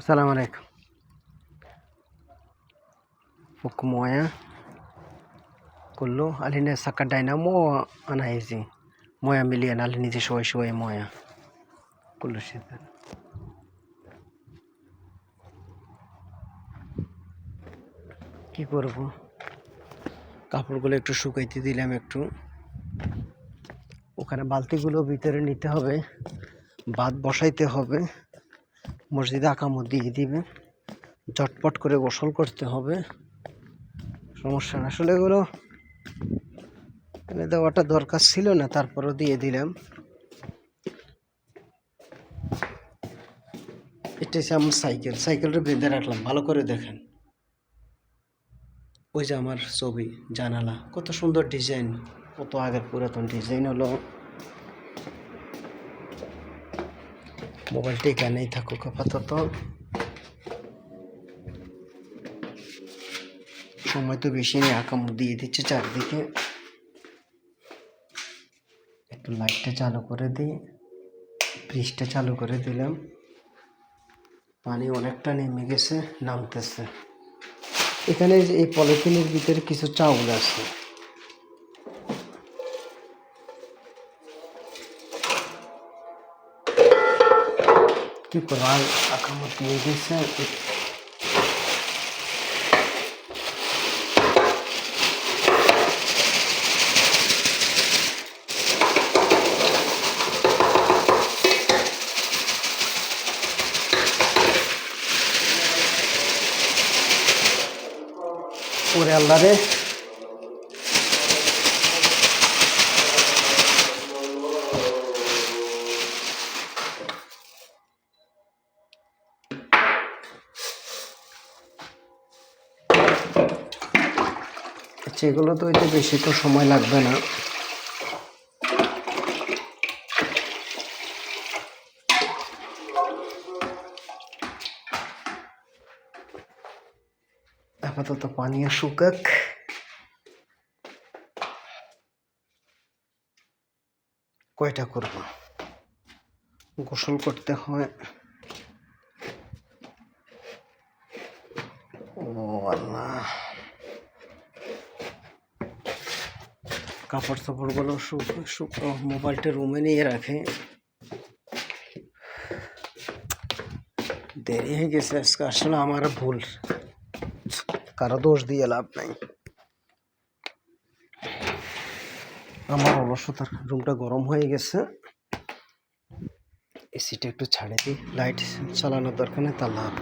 Assalamu alaikum. Huku moya kullu aline saka dynamo ana hizi moya million ali নিজে শোয় শোয় moya kullu shida কি করব কাপড়গুলো একটু শুকাইতে দিলাম একটু ওখানে বালতিগুলো ভিতরে নিতে হবে ভাত বসাইতে হবে মসজিদে আকামত দিয়ে দিবে। ঝটপট করে গোসল করতে হবে। সমস্যা না। আসলে এগুলো এনে দেওয়াটা দরকার ছিল না, তারপরও দিয়ে দিলাম। এটা হচ্ছে আমার সাইকেল। সাইকেলটা বেঁধে রাখলাম, ভালো করে দেখেন। ওই যে আমার ছবি, জানালা। কত সুন্দর ডিজাইন, কত আগের পুরাতন ডিজাইন হলো। মোবাইলটা এখানেই থাকুক আপাতত। সময় তো বেশি নেই, আকাম দিয়ে দিচ্ছে চারদিকে। একটু লাইটটা চালু করে দিই ফ্রিজটা চালু করে দিলাম। পানি অনেকটা নেমে গেছে, নামতেছে। এখানে এই পলিথিনের ভিতরে কিছু চাউল আছে। কি করব আর আকামত দিয়ে দিচ্ছে ওরে আল্লাহ আচ্ছা এগুলো তো হইতে বেশি তো সময় লাগবে না। আপাতত পানীয় শুকাক কয়টা করব? গোসল করতে হয়। কাপড় চাপড়গুলো শুক শুক ও, মোবাইলটা রুমে নিয়ে রাখে। দেরি হয়ে গেছে আজকে আসলে আমার ভুল। কারও দোষ দিয়ে লাভ নাই। আমার অলসতার রুমটা গরম হয়ে গেছে। এসিটা একটু ছাড়ে দিই। লাইট চালানোর দরকার নেই তা লাভ